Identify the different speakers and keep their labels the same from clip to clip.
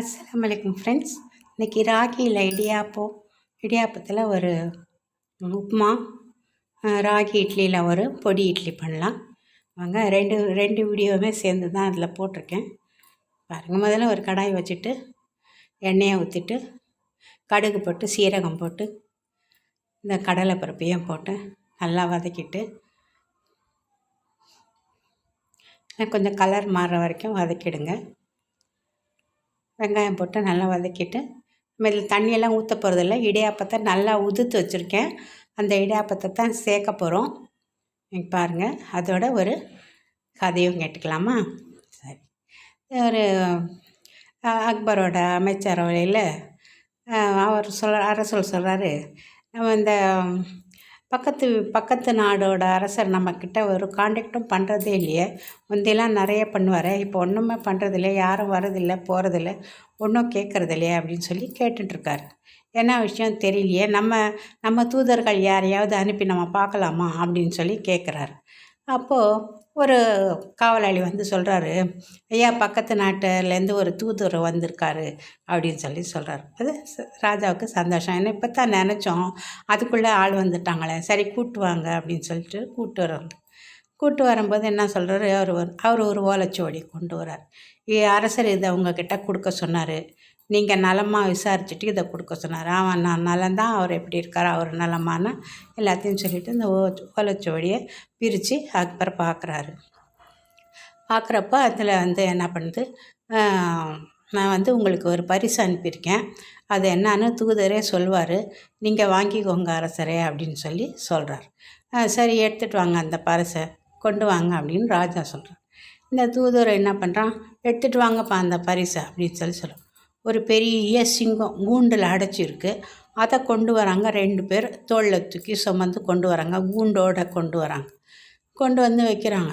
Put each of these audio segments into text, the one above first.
Speaker 1: அஸ்லாம் வலைக்கம் ஃப்ரெண்ட்ஸ். இன்றைக்கி ராகியில் இடியாப்பம் இடியாப்பத்தில் ஒரு உப்புமா ராகி இட்லியில் ஒரு பொடி இட்லி பண்ணலாம். வாங்க ரெண்டு ரெண்டு வீடியோவுமே சேர்ந்து தான் அதில் போட்டிருக்கேன். பாருங்கள் முதல்ல ஒரு கடாய் வச்சுட்டு எண்ணெயை ஊற்றிட்டு கடுகு போட்டு சீரகம் போட்டு இந்த கடலை பருப்பையும் போட்டு நல்லா வதக்கிட்டு கொஞ்சம் கலர் மாறுற வரைக்கும் வதக்கிடுங்க. வெங்காயம் போட்டு நல்லா வதக்கிட்டு இதில் தண்ணியெல்லாம் ஊற்ற போகிறதில்ல இடியாப்பத்தை நல்லா உதுத்து வச்சுருக்கேன். அந்த இடியாப்பத்தை தான் சேர்க்க போகிறோம் நீங்கள் பாருங்கள் அதோட ஒரு கதையும் கேட்டுக்கலாமா? சரி. ஒரு அக்பரோட அக்பரோட அமைச்சரவையில் அவர் சொல்ல அரசல் சொல்கிறாரு நம்ம இந்த பக்கத்து பக்கத்து நாடோட அரசர் நம்மக்கிட்ட ஒரு காண்டாக்டும் பண்ணுறதே இல்லையே. முந்தையெல்லாம் நிறைய பண்ணுவார். இப்போ ஒன்றுமே பண்ணுறதில்ல யாரும் வரதில்லை போகிறதில்ல ஒன்றும் கேட்குறதில்லையே அப்படின்னு சொல்லி கேட்டுட்ருக்காரு என்ன விஷயம் தெரியலையே. நம்ம நம்ம தூதர்கள் யாரையாவது அனுப்பி நம்ம பார்க்கலாமா அப்படின்னு சொல்லி கேட்குறாரு. அப்போது ஒரு காவலாளி வந்து சொல்கிறாரு ஐயா பக்கத்து நாட்டிலேருந்து ஒரு தூதுவர் வந்திருக்காரு அப்படின்னு சொல்லி சொல்கிறாரு அது ராஜாவுக்கு சந்தோஷம். ஏன்னா இப்போ தான் நினச்சோம் அதுக்குள்ளே ஆள் வந்துட்டாங்களே சரி கூட்டு வாங்க அப்படின்னு சொல்லிட்டு கூப்பிட்டு வர்றாங்க கூட்டு வரும்போது என்ன சொல்கிறாரு அவர் ஒரு- அவர் ஒரு ஓலைச்சுவடி கொண்டு வரார் அரசர் இதை உங்ககிட்ட கொடுக்க சொன்னார். நீங்கள் நலமாக விசாரிச்சுட்டு இதை கொடுக்க சொன்னார். அவன் நான் நலந்தான் அவர் எப்படி இருக்கார் அவர் நலமான எல்லாத்தையும் சொல்லிவிட்டு இந்த ஓ ஓலைச்சுவடியை பிரித்து அக்பர் பார்க்குறாரு பார்க்குறப்ப அதில் வந்து என்ன பண்ணுது? நான் வந்து உங்களுக்கு ஒரு பரிசு அனுப்பியிருக்கேன். அது என்னன்னு தூதரே சொல்வார். நீங்கள் வாங்கிக்கோங்க அரசரே அப்படின்னு சொல்லி சொல்கிறார் சரி எடுத்துகிட்டு வாங்க அந்த பரிசை. கொண்டு வாங்க அப்படின்னு ராஜா சொல்கிறார் இந்த தூதர் என்ன பண்ணுறான் எடுத்துகிட்டு வாங்கப்பா அந்த பரிசை அப்படின்னு சொல்லி சொல்கிறான் ஒரு பெரிய சிங்கம் கூண்டில் அடைச்சிருக்கு. அதை கொண்டு வராங்க ரெண்டு பேர். தோளில் தூக்கி சுமந்து கொண்டு வராங்க. கூண்டோட கொண்டு வராங்க. கொண்டு வந்து வைக்கிறாங்க.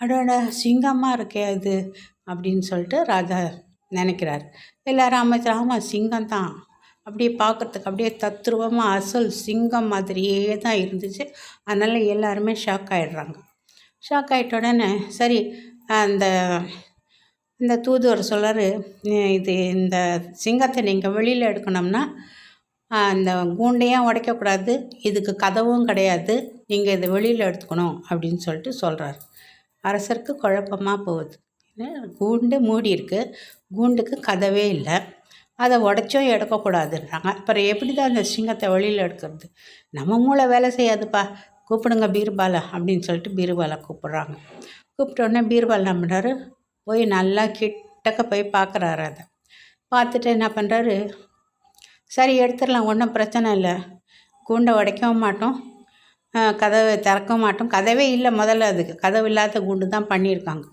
Speaker 1: அடோட சிங்கமாக இருக்கே அது அப்படின்னு சொல்லிட்டு ராஜா நினைக்கிறார். எல்லாரும் அமைச்சர் ஆமாம் சிங்கம் தான் அப்படியே பார்க்குறதுக்கு அப்படியே தத்ரூபமாக அசல் சிங்கம் மாதிரியே தான் இருந்துச்சு. அதனால் எல்லாருமே ஷாக் ஆகிடுறாங்க ஷாக் ஆகிட்ட உடனே சரி அந்த இந்த தூதுவர் சொல்கிறாரு இது இந்த சிங்கத்தை நீங்கள் வெளியில் எடுக்கணும்னா அந்த கூண்டையும் உடைக்கக்கூடாது இதுக்கு கதவும் கிடையாது நீங்கள் இதை வெளியில் எடுத்துக்கணும் அப்படின்னு சொல்லிட்டு சொல்கிறாரு அரசருக்கு குழப்பமாக போகுது. கூண்டு மூடி இருக்குது கூண்டுக்கு கதவே இல்லை. அதை உடச்சும் எடுக்கக்கூடாதுன்றாங்க. அப்புறம் எப்படி தான் அந்த சிங்கத்தை வெளியில் எடுக்கிறது? நம்ம மூளை வேலை செய்யாதுப்பா கூப்பிடுங்க பீர்பாலை அப்படின்னு சொல்லிட்டு பீர்பாலை கூப்பிட்றாங்க. கூப்பிட்டோடனே பீர்பால் நம்பினார் போய் நல்லா கிட்டக்க போய் பார்க்குறாரு அதை. பார்த்துட்டு என்ன பண்ணுறாரு? சரி எடுத்துடலாம் ஒன்றும் பிரச்சனை இல்லை. கூண்டை உடைக்கவும் மாட்டோம். கதவை திறக்கவும் மாட்டோம். கதவே இல்லை முதல்ல அதுக்கு. கதவு இல்லாத குண்டு தான் பண்ணியிருக்காங்க.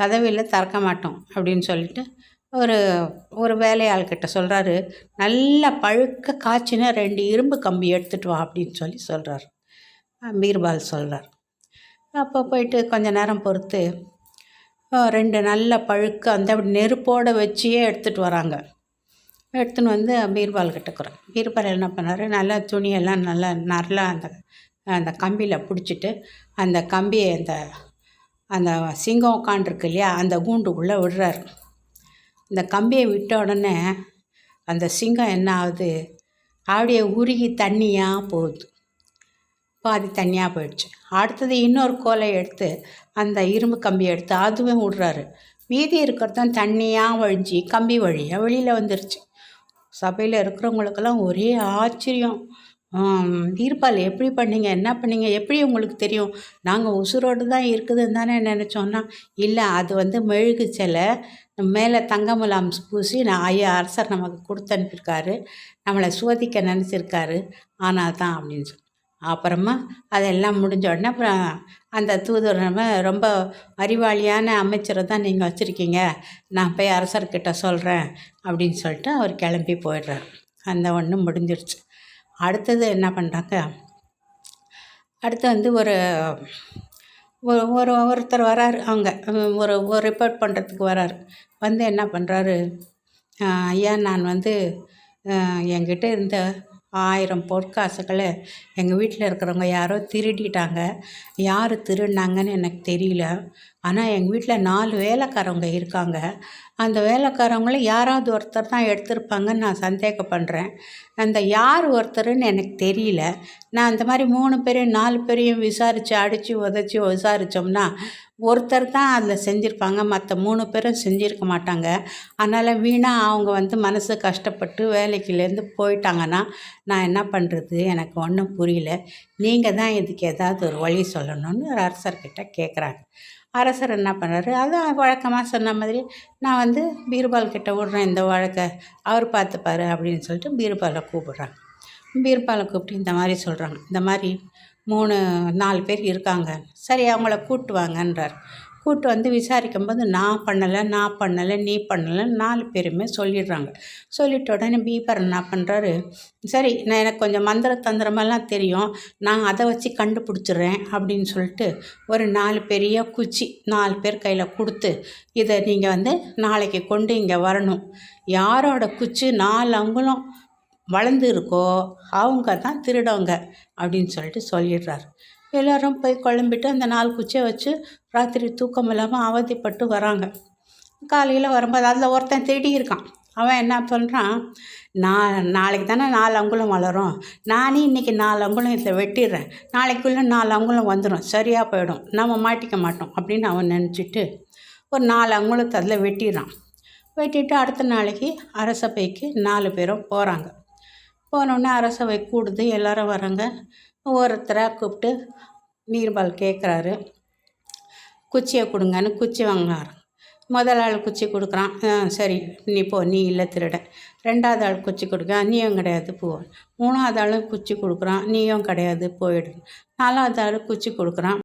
Speaker 1: கதவு இல்லை திறக்க மாட்டோம் அப்படின்னு சொல்லிட்டு ஒரு ஒரு வேலையாள்கிட்ட சொல்கிறாரு நல்லா பழுக்க காய்ச்சின ரெண்டு இரும்பு கம்பி எடுத்துகிட்டு வா அப்படின்னு சொல்லி சொல்கிறார் பீர்பால் சொல்கிறார் அப்போ போயிட்டு கொஞ்ச நேரம் பொறுத்து ரெண்டு நல்ல பழுக்க அந்த அப்படி நெருப்போடு வச்சியே எடுத்துகிட்டு வராங்க. எடுத்துன்னு வந்து பீர்பால் கிட்டக்குறோம் பீர்பால் என்ன பண்ணார்? நல்லா துணியெல்லாம் நல்லா நல்லா அந்த அந்த கம்பியில் பிடிச்சிட்டு அந்த கம்பியை அந்த அந்த சிங்கம் உட்காண்டிருக்கு இல்லையா? அந்த கூண்டுக்குள்ளே விடுறாரு. இந்த கம்பியை விட்ட உடனே அந்த சிங்கம் என்ன ஆகுது? அப்படியே உருகி தண்ணியாக போகுது. பாதி தண்ணியாக போயிடுச்சு. அடுத்தது இன்னொரு கோலை எடுத்து அந்த இரும்பு கம்பியை எடுத்து அதுவும் விடுறாரு மீதி இருக்கிறதும் தண்ணியாக வழிஞ்சி கம்பி வழியாக வெளியில் வந்துருச்சு. சபையில் இருக்கிறவங்களுக்கெல்லாம் ஒரே ஆச்சரியம். ஆம், எப்படி பண்ணீங்க என்ன பண்ணீங்க எப்படி உங்களுக்கு தெரியும்? நாங்கள் உசுரோடு தான் இருக்குதுன்னு தானே நினச்சோன்னா இல்லை அது வந்து மெழுகு சிலை மேலே தங்கமுலாம் பூசி நான் ஐயா அரசர் நமக்கு கொடுத்து அனுப்பியிருக்காரு நம்மளை சோதிக்க நினச்சிருக்காரு. ஆனால் தான் அப்படின்னு சொல்லி. அப்புறமா அதெல்லாம் முடிஞ்ச உடனே அப்புறம் அந்த தூதுவர் நம்ம ரொம்ப அறிவாளியான அமைச்சரை தான் நீங்கள் வச்சுருக்கீங்க. நான் போய் அரசர்கிட்ட சொல்கிறேன் அப்படின்னு சொல்லிட்டு அவர் கிளம்பி போயிடுறார். அந்த ஒன்று முடிஞ்சிருச்சு. அடுத்தது என்ன பண்ணுறாங்க அடுத்து வந்து ஒரு ஒரு ஒருத்தர் வராரு அவங்க ஒரு ஒரு ரிப்போர்ட் பண்ணுறதுக்கு வராரு. வந்து என்ன பண்ணுறாரு ஐயா நான் வந்து என்கிட்ட இருந்த ஆயிரம் பொற்காசுகளை எங்கள் வீட்டில் இருக்கிறவங்க யாரோ திருடிட்டாங்க. யார் திருடினாங்கன்னு எனக்கு தெரியல. ஆனால் எங்கள் வீட்டில் நாலு வேலைக்காரவங்க இருக்காங்க. அந்த வேலைக்காரவங்கள யாராவது ஒருத்தர் தான் எடுத்திருப்பாங்கன்னு நான் சந்தேகப்படுறேன். அந்த யார் ஒருத்தருன்னு எனக்கு தெரியல. நான் அந்த மாதிரி மூணு பேரையும் நாலு பேரையும் விசாரித்து அடித்து உதச்சி விசாரித்தோம்னா ஒருத்தர் தான் அதில் செஞ்சுருப்பாங்க. மற்ற மூணு பேரும் செஞ்சுருக்க மாட்டாங்க. அதனால் வீணாக அவங்க வந்து மனசு கஷ்டப்பட்டு வேலைக்குலேருந்து போயிட்டாங்கன்னா நான் என்ன பண்ணுறது எனக்கு ஒன்றும் புரியல. நீங்கள் தான் இதுக்கு ஏதாவது ஒரு வழி சொல்லணும்னு அரசர்கிட்ட கேட்குறாங்க அரசர் என்ன பண்ணுறாரு அதுவும் வழக்கமாக சொன்ன மாதிரி நான் வந்து பீர்பால் கிட்ட விட்றேன் இந்த வழக்கை. அவர் பார்த்துப்பாரு அப்படின்னு சொல்லிட்டு பீர்பாலை கூப்பிட்றாங்க. பீர்பாலை கூப்பிட்டு இந்த மாதிரி சொல்கிறாங்க இந்த மாதிரி மூணு நாலு பேர் இருக்காங்க. சரி அவங்கள கூப்பிட்டு வாங்கன்றார். கூப்பிட்டு வந்து விசாரிக்கும் போது நான் பண்ணலை நான் பண்ணலை நீ பண்ணலை நாலு பேருமே சொல்லிடுறாங்க. சொல்லிட்ட உடனே பீபர் என்ன பண்ணுறாரு சரி நான் எனக்கு கொஞ்சம் மந்திர தந்திரமெல்லாம் தெரியும். நான் அதை வச்சு கண்டுபிடிச்சிடுறேன் அப்படின்னு சொல்லிட்டு ஒரு நாலு பெரிய குச்சி நாலு பேர் கையில் கொடுத்து இதை நீங்கள் வந்து நாளைக்கு கொண்டு இங்கே வரணும். யாரோட குச்சி? நாலு அங்குலம். வளர்ந்து இருக்கோ அவங்க தான் திருடவங்க அப்படின்னு சொல்லிட்டு சொல்லிடுறாரு. எல்லோரும் போய் குழம்பிட்டு அந்த நாலு குச்சியை வச்சு ராத்திரி தூக்கம் இல்லாமல் அவதிப்பட்டு வராங்க. காலையில் வரும்போது அதில் ஒருத்தன் திருடி இருக்கான் அவன் என்ன பண்ணுறான் நான் நாளைக்கு தானே நாலு அங்குலம் வளரும். நானே இன்றைக்கி நாலு அங்குலம் இதில் வெட்டிடுறேன். நாளைக்குள்ளே நாலு அங்குலம் வந்துடும் சரியாக போயிடும். நம்ம மாட்டிக்க மாட்டோம் அப்படின்னு அவன் நினச்சிட்டு ஒரு நாலு அங்குலத்தை அதில் வெட்டிடுறான். வெட்டிட்டு அடுத்த நாளைக்கு அரசபைக்கு நாலு பேரும் போகிறாங்க போனோடனே அரசவை கூடுது எல்லோரும் வராங்க ஒருத்தராக கூப்பிட்டு நீர்பால் கேட்குறாரு குச்சியை கொடுங்கன்னு குச்சி வாங்கினார். முதல் ஆள் குச்சி கொடுக்குறான். சரி நீ போ நீ இல்லை திருட. ரெண்டாவது ஆள் குச்சி கொடுக்க நீயும் கிடையாது போ. மூணாவது ஆளும் குச்சி கொடுக்குறான் நீயும் கிடையாது போயிடு. நாலாவது ஆள் குச்சி கொடுக்குறான்.